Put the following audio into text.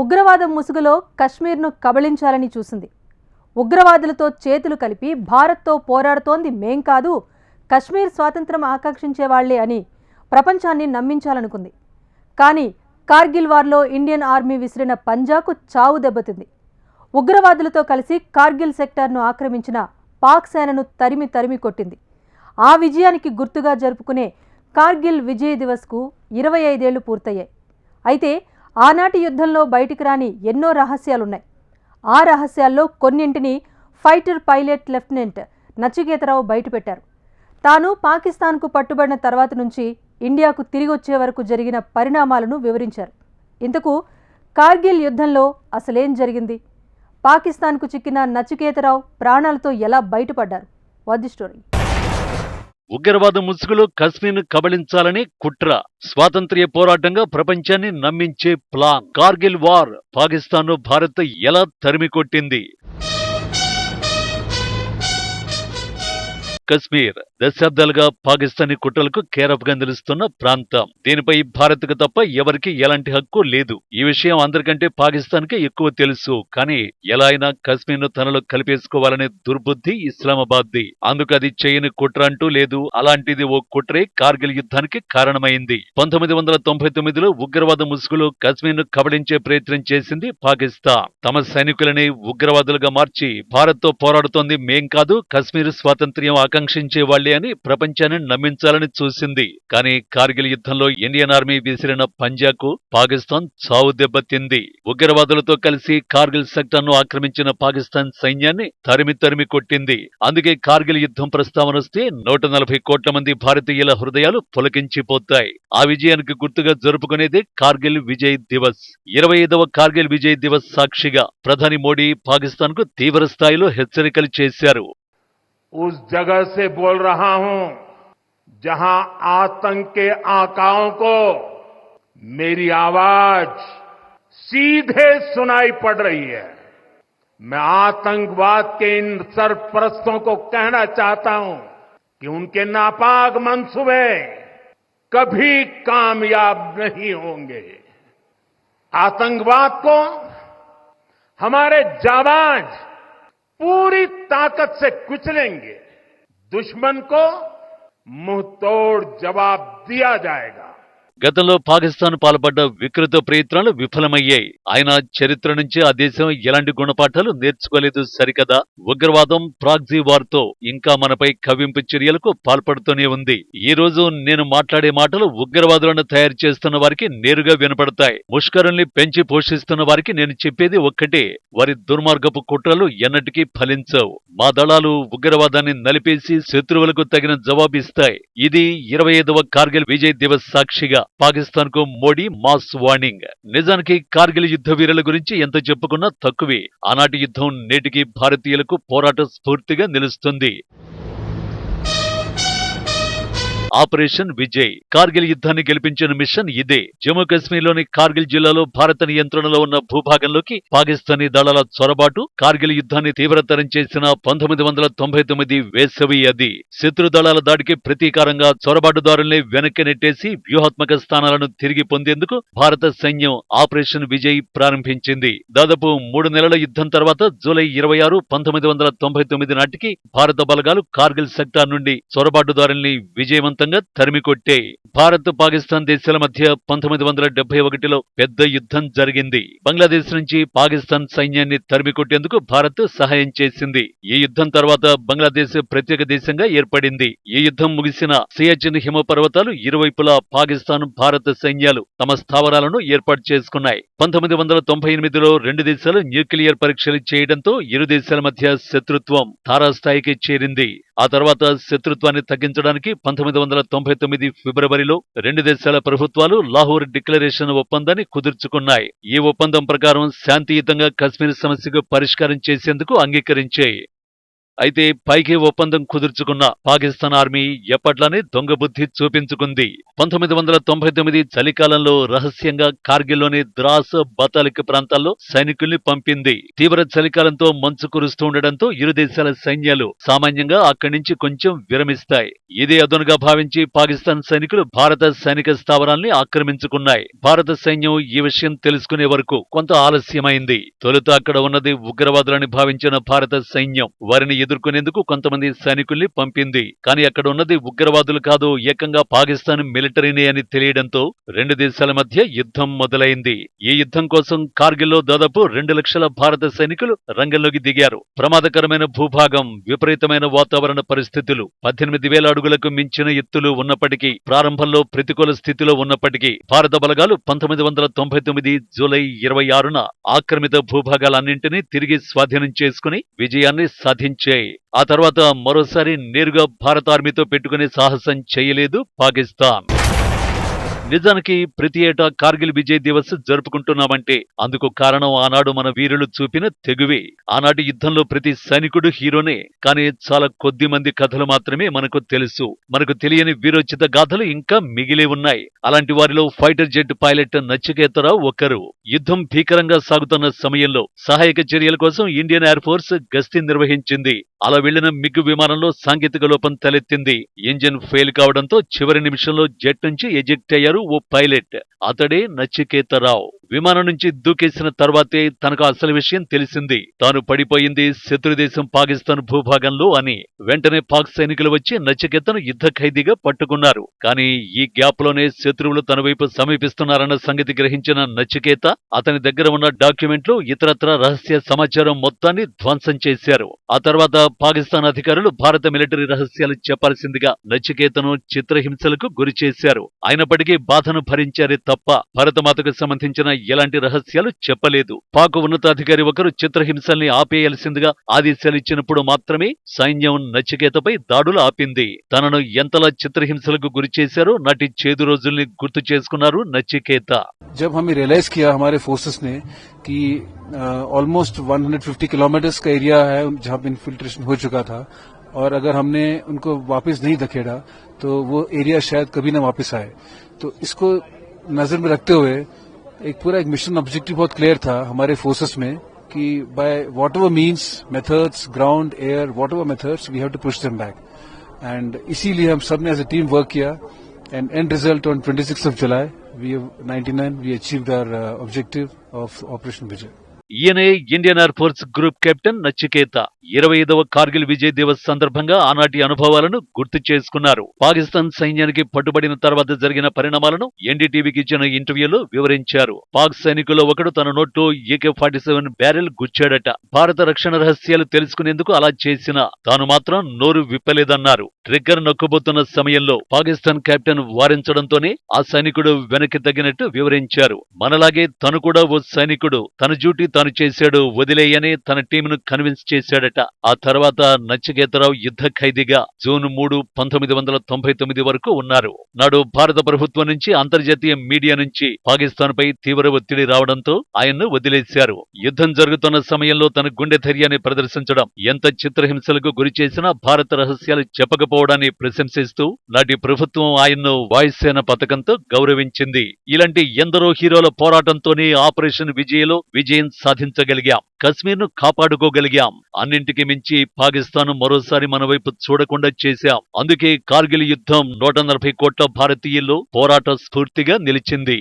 ఉగ్రవాదం ముసుగులో కశ్మీర్ను కబళించాలని చూసింది. ఉగ్రవాదులతో చేతులు కలిపి భారత్తో పోరాడుతోంది మేం కాదు కశ్మీర్ స్వాతంత్రం ఆకాంక్షించేవాళ్ళే అని ప్రపంచాన్ని నమ్మించాలనుకుంది. కానీ కార్గిల్ వార్లో ఇండియన్ ఆర్మీ విసిరిన పంజాకు చావు దెబ్బతింది. ఉగ్రవాదులతో కలిసి కార్గిల్ సెక్టార్ను ఆక్రమించిన పాక్ సేనను తరిమి తరిమి కొట్టింది. ఆ విజయానికి గుర్తుగా జరుపుకునే కార్గిల్ విజయ్ దివస్కు ఇరవై ఐదేళ్ళు పూర్తయ్యాయి. అయితే ఆనాటి యుద్ధంలో బయటికి రాని ఎన్నో రహస్యాలున్నాయి. ఆ రహస్యాల్లో కొన్నింటిని ఫైటర్ పైలట్ లెఫ్టినెంట్ నచికేతరావు బయటపెట్టారు. తాను పాకిస్తాన్కు పట్టుబడిన తర్వాత నుంచి ఇండియాకు తిరిగి వచ్చే వరకు జరిగిన పరిణామాలను వివరించారు. ఇంతకు కార్గిల్ యుద్ధంలో అసలేం జరిగింది? పాకిస్తాన్కు చిక్కిన నచికేతరావు ప్రాణాలతో ఎలా బయటపడ్డారు? What story. ఉగ్రవాద ముసుగులో కశ్మీర్ను కబళించాలని కుట్ర స్వాతంత్ర్య పోరాటంగా ప్రపంచాన్ని నమ్మించే ప్లాన్. కార్గిల్ వార్ పాకిస్తాన్ను భారత్ ఎలా తరిమికొట్టింది? కశ్మీర్ దశాబ్దాలుగా పాకిస్తానీ కుట్రలకు కేరఫ్ నిలుస్తున్న ప్రాంతం. దీనిపై భారత్కు తప్ప ఎవరికి ఎలాంటి హక్కు లేదు. ఈ విషయం అందరికంటే పాకిస్తాన్కి ఎక్కువ తెలుసు. కానీ ఎలా అయినా కశ్మీర్ను తనలో కలిపేసుకోవాలనే దుర్బుద్ధి ఇస్లామాబాద్ ది అందుకు అది చేయని కుట్ర అంటూ లేదు. అలాంటిది ఓ కుట్రే కార్గిల్ యుద్ధానికి కారణమైంది. పంతొమ్మిది వందల తొంభై తొమ్మిదిలో ఉగ్రవాద ముసుగులో కశ్మీర్ను కబళించే ప్రయత్నం చేసింది పాకిస్తాన్. తమ సైనికులని ఉగ్రవాదులుగా మార్చి భారత్తో పోరాడుతోంది మేం కాదు కశ్మీర్ స్వాతంత్ర్యం ఆకాంక్షించే వాళ్ళే అని ప్రపంచాన్ని నమ్మించాలని చూసింది. కానీ కార్గిల్ యుద్ధంలో ఇండియన్ ఆర్మీ విసిరిన పంజాకు పాకిస్తాన్ చావు దెబ్బతింది. ఉగ్రవాదులతో కలిసి కార్గిల్ సెక్టర్ను ఆక్రమించిన పాకిస్తాన్ సైన్యాన్ని తరిమి తరిమి కొట్టింది. అందుకే కార్గిల్ యుద్ధం ప్రస్తావన వస్తే నూట నలభై కోట్ల మంది భారతీయుల హృదయాలు పులకించిపోతాయి. ఆ విజయానికి గుర్తుగా జరుపుకునేదే కార్గిల్ విజయ్ దివస్. ఇరవై ఐదవ కార్గిల్ విజయ్ దివస్ సాక్షిగా ప్రధాని మోడీ పాకిస్తాన్కు తీవ్ర స్థాయిలో హెచ్చరికలు చేశారు. उस जगह से बोल रहा हूँ, जहाँ आतंक के आकाओं को मेरी आवाज़ सीधे सुनाई पड़ रही है। मैं आतंकवाद के इन सरपरस्तों को कहना चाहता हूँ कि उनके नापाक मंसूबे कभी कामयाब नहीं होंगे। आतंकवाद को हमारे जाबाज पूरी ताकत से कुचलेंगे। दुश्मन को मुंहतोड़ जवाब दिया जाएगा। గతంలో పాకిస్తాన్ పాల్పడ్డ వికృత ప్రయత్నాలు విఫలమయ్యాయి. ఆయన చరిత్ర నుంచి ఆ దేశం ఎలాంటి గుణపాఠాలు నేర్చుకోలేదు సరికదా? ఉగ్రవాదం ప్రాగ్జీ వార్తో ఇంకా మనపై కవింపు చర్యలకు పాల్పడుతూనే ఉంది. ఈ రోజు నేను మాట్లాడే మాటలు ఉగ్రవాదులను తయారు చేస్తున్న వారికి నేరుగా వినపడతాయి. ముష్కరుల్ని పెంచి పోషిస్తున్న వారికి నేను చెప్పేది ఒక్కటే. వారి దుర్మార్గపు కుట్రలు ఎన్నటికీ ఫలించవు. మా దళాలు ఉగ్రవాదాన్ని నలిపేసి శత్రువులకు తగిన జవాబిస్తాయి. ఇది ఇరవై ఐదవ కార్గిల్ విజయ్ దివస్ సాక్షిగా పాకిస్తాన్కు మోడీ మాస్ వార్నింగ్. నిజానికి కార్గిల్ యుద్ధ వీరుల గురించి ఎంత చెప్పుకున్నా తక్కువే. ఆనాటి యుద్ధం నేటికి భారతీయులకు పోరాట స్ఫూర్తిగా నిలుస్తుంది. ఆపరేషన్ విజయ్. కార్గిల్ యుద్ధాన్ని గెలిపించిన మిషన్ ఇదే. జమ్మూ కాశ్మీర్లోని కార్గిల్ జిల్లాలో భారత నియంత్రణలో ఉన్న భూభాగంలోకి పాకిస్తానీ దళాల చొరబాటు కార్గిల్ యుద్ధాన్ని తీవ్రతరం చేసిన పంతొమ్మిది వందల తొంభై తొమ్మిది వేసవి అది. శత్రు దళాల దాడికి ప్రతీకారంగా చొరబాటుదారుల్ని వెనక్కి నెట్టేసి వ్యూహాత్మక స్థానాలను తిరిగి పొందేందుకు భారత సైన్యం ఆపరేషన్ విజయ్ ప్రారంభించింది. దాదాపు మూడు నెలల యుద్ధం తర్వాత జూలై ఇరవై ఆరు పంతొమ్మిది వందల తొంభై తొమ్మిది నాటికి భారత బలగాలు కార్గిల్ సెక్టార్ నుండి చొరబాటుదారుల్ని విజయవంతంగా తరిమికొట్టాయి భారత్ పాకిస్తాన్ దేశాల మధ్య పంతొమ్మిది వందల డెబ్బై ఒకటిలో పెద్ద యుద్ధం జరిగింది. బంగ్లాదేశ్ నుంచి పాకిస్తాన్ సైన్యాన్ని తరిమికొట్టేందుకు భారత్ సహాయం చేసింది. ఈ యుద్ధం తర్వాత బంగ్లాదేశ్ ప్రత్యేక దేశంగా ఏర్పడింది. ఈ యుద్ధం ముగిసిన సియాచిన్ హిమ పర్వతాలు ఇరువైపులా పాకిస్తాన్ భారత సైన్యాలు తమ స్థావరాలను ఏర్పాటు చేసుకున్నాయి. పంతొమ్మిది వందల తొంభై ఎనిమిదిలో రెండు దేశాలు న్యూక్లియర్ పరీక్షలు చేయడంతో ఇరు దేశాల మధ్య శత్రుత్వం తారాస్థాయికి చేరింది. ఆ తర్వాత శత్రుత్వాన్ని తగ్గించడానికి పంతొమ్మిది వందల తొంభై తొమ్మిది ఫిబ్రవరిలో రెండు దేశాల ప్రభుత్వాలు లాహోర్ డిక్లరేషన్ ఒప్పందాన్ని కుదుర్చుకున్నాయి. ఈ ఒప్పందం ప్రకారం శాంతియుతంగా కశ్మీర్ సమస్యకు పరిష్కారం చేసేందుకు అంగీకరించాయి. అయితే పైకి ఒప్పందం కుదుర్చుకున్న పాకిస్తాన్ ఆర్మీ ఎప్పట్లానే దొంగ బుద్ధి చూపించుకుంది. పంతొమ్మిది వందల తొంభై తొమ్మిది చలికాలంలో రహస్యంగా కార్గిల్లోని ద్రాస్ బతాలిక్ ప్రాంతాల్లో సైనికుల్ని పంపింది. తీవ్ర చలికాలంతో మంచు కురుస్తూ ఉండడంతో ఇరు దేశాల సైన్యాలు సామాన్యంగా అక్కడి నుంచి కొంచెం విరమిస్తాయి. ఇదే అదునుగా భావించి పాకిస్తాన్ సైనికులు భారత సైనిక స్థావరాల్ని ఆక్రమించుకున్నాయి. భారత సైన్యం ఈ విషయం తెలుసుకునే వరకు కొంత ఆలస్యమైంది. తొలుత అక్కడ ఉన్నది ఉగ్రవాదులని భావించిన భారత సైన్యం వారిని ఎదుర్కొనేందుకు కొంతమంది సైనికుల్ని పంపింది. కానీ అక్కడ ఉన్నది ఉగ్రవాదులు కాదు ఏకంగా పాకిస్తాన్ మిలిటరీనే అని తెలియడంతో రెండు దేశాల మధ్య యుద్ధం మొదలైంది. ఈ యుద్ధం కోసం కార్గిల్లో దాదాపు రెండు లక్షల భారత సైనికులు రంగంలోకి దిగారు. ప్రమాదకరమైన భూభాగం విపరీతమైన వాతావరణ పరిస్థితులు పద్దెనిమిది వేల అడుగులకు మించిన ఎత్తులు ఉన్నప్పటికీ ప్రారంభంలో ప్రతికూల స్థితిలో ఉన్నప్పటికీ భారత బలగాలు పంతొమ్మిది వందల తొంభై తొమ్మిది జూలై ఇరవై ఆరున ఆక్రమిత భూభాగాలన్నింటినీ తిరిగి స్వాధీనం చేసుకుని విజయాన్ని సాధించాయి. ఆ తర్వాత మరోసారి నేరుగా భారత ఆర్మీతో పెట్టుకునే సాహసం చేయలేదు పాకిస్తాన్. నిజానికి ప్రతి ఏటా కార్గిల్ విజయ్ దివస్ జరుపుకుంటున్నామంటే అందుకు కారణం ఆనాడు మన వీరులు చూపిన తెగువే. ఆనాటి యుద్ధంలో ప్రతి సైనికుడు హీరోనే. కానీ చాలా కొద్ది మంది కథలు మాత్రమే మనకు తెలుసు. మనకు తెలియని వీరోచిత గాథలు ఇంకా మిగిలి ఉన్నాయి. అలాంటి వారిలో ఫైటర్ జెట్ పైలట్ నచికేతరావు ఒకరు. యుద్ధం భీకరంగా సాగుతున్న సమయంలో సహాయక చర్యల కోసం ఇండియన్ ఎయిర్ ఫోర్స్ గస్తీ నిర్వహించింది. అలా వెళ్ళిన మిగ్గు విమానంలో సాంకేతిక లోపం తలెత్తింది. ఇంజిన్ ఫెయిల్ కావడంతో చివరి నిమిషంలో జెట్ నుంచి ఎజెక్ట్ అయ్యారు ఓ పైలట్. అతడే నచికేతరావు. విమానం నుంచి దూకేసిన తర్వాతే తనకు అసలు విషయం తెలిసింది. తాను పడిపోయింది శత్రుదేశం పాకిస్తాన్ భూభాగంలో అని. వెంటనే పాక్ సైనికులు వచ్చి నచికేతను యుద్ధ ఖైదీగా పట్టుకున్నారు. కానీ ఈ గ్యాప్లోనే శత్రువులు తన వైపు సమీపిస్తున్నారన్న సంగతి గ్రహించిన నచికేత అతని దగ్గర ఉన్న డాక్యుమెంట్లు ఇతరత్ర రహస్య సమాచారం మొత్తాన్ని ధ్వంసం చేశారు. ఆ తర్వాత పాకిస్తాన్ అధికారులు భారత మిలిటరీ రహస్యాలు చెప్పాల్సిందిగా నచికేతను చిత్రహింసలకు గురి చేశారు. అయినప్పటికీ బాధను భరించారే తప్ప భరతమాతకు సంబంధించిన ఎలాంటి రహస్యాలు చెప్పలేదు పాక్ ఉన్నతాధికారి ఒకరు చిత్రహింసల్ని ఆపేయాల్సిందిగా ఆదేశాలు ఇచ్చినప్పుడు మాత్రమే సైన్యం నచికేతపై దాడులు ఆపింది తనను ఎంతలా చిత్రహింసలకు గురి చేశారో నాటి చేదు రోజుల్ని గుర్తు చేసుకున్నారు నచికేత जब हमें रियलाइज किया हमारे फोर्सेस ने कि ऑलमोस्ट 150 किलोमीटर्स का एरिया है जहां पे इन्फिल्ट्रेशन हो चुका था और अगर हमने उनको वापस नहीं धकेड़ा तो वो एरिया शायद कभी ना वापस आए। तो इसको नज़र में रखते हुए एक पूरा एक मिशन ऑब्जेक्टिव बहुत क्लियर था हमारे फोर्सेस में कि by whatever means methods ground air whatever methods we have to push them back and इसीलिए हम सबने एज ए टीम वर्क किया। And end result on 26th of July, we have 99, nine we achieve uh, objective of operation Vijay. ఈయనే Indian air force group captain Nachiketa ఇరవై ఐదవ కార్గిల్ విజయ్ దివస్ సందర్భంగా ఆనాటి అనుభవాలను గుర్తు చేసుకున్నారు. పాకిస్తాన్ సైన్యానికి పట్టుబడిన తర్వాత జరిగిన పరిణామాలను ఎన్డీటీవీకి ఇచ్చిన ఇంటర్వ్యూలో వివరించారు. పాక్ సైనికుల్లో ఒకడు తన నోట్లో ఏకే ఫార్టీ సెవెన్ బ్యారెల్ గుచ్చాడట. భారత రక్షణ రహస్యాలు తెలుసుకునేందుకు అలా చేసినా తాను మాత్రం నోరు విప్పలేదన్నారు. ట్రిగ్గర్ నొక్కబోతున్న సమయంలో పాకిస్తాన్ కెప్టెన్ వారించడంతోనే ఆ సైనికుడు వెనక్కి తగ్గినట్టు వివరించారు. మనలాగే తను కూడా ఓ సైనికుడు. తన డ్యూటీ తాను చేశాడు వదిలేయని తన టీంను కన్విన్స్ చేశాడట. ఆ తర్వాత నచికేతరావు యుద్ధ ఖైదీగా జూన్ మూడు పంతొమ్మిది వందల తొంభై తొమ్మిది వరకు ఉన్నారు. నాడు భారత ప్రభుత్వం నుంచి అంతర్జాతీయ మీడియా నుంచి పాకిస్తాన్ పై తీవ్ర ఒత్తిడి రావడంతో ఆయన్ను వదిలేశారు. యుద్ధం జరుగుతున్న సమయంలో తన గుండె ధైర్యాన్ని ప్రదర్శించడం ఎంత చిత్రహింసలకు గురి చేసినా భారత రహస్యాలు చెప్పకపోవడాన్ని ప్రశంసిస్తూ నాటి ప్రభుత్వం ఆయన్ను వాయుసేన పథకంతో గౌరవించింది. ఇలాంటి ఎందరో హీరోల పోరాటంతోనే ఆపరేషన్ విజయలో విజయం సాధించగలిగాం. కశ్మీర్ను కాపాడుకోగలిగాం. అన్నింటికి మించి పాకిస్తాన్ మరోసారి మన వైపు చూడకుండా చేశాం. అందుకే కార్గిల్ యుద్ధం నూట నలభై కోట్ల భారతీయుల్లో పోరాట స్ఫూర్తిగా నిలిచింది.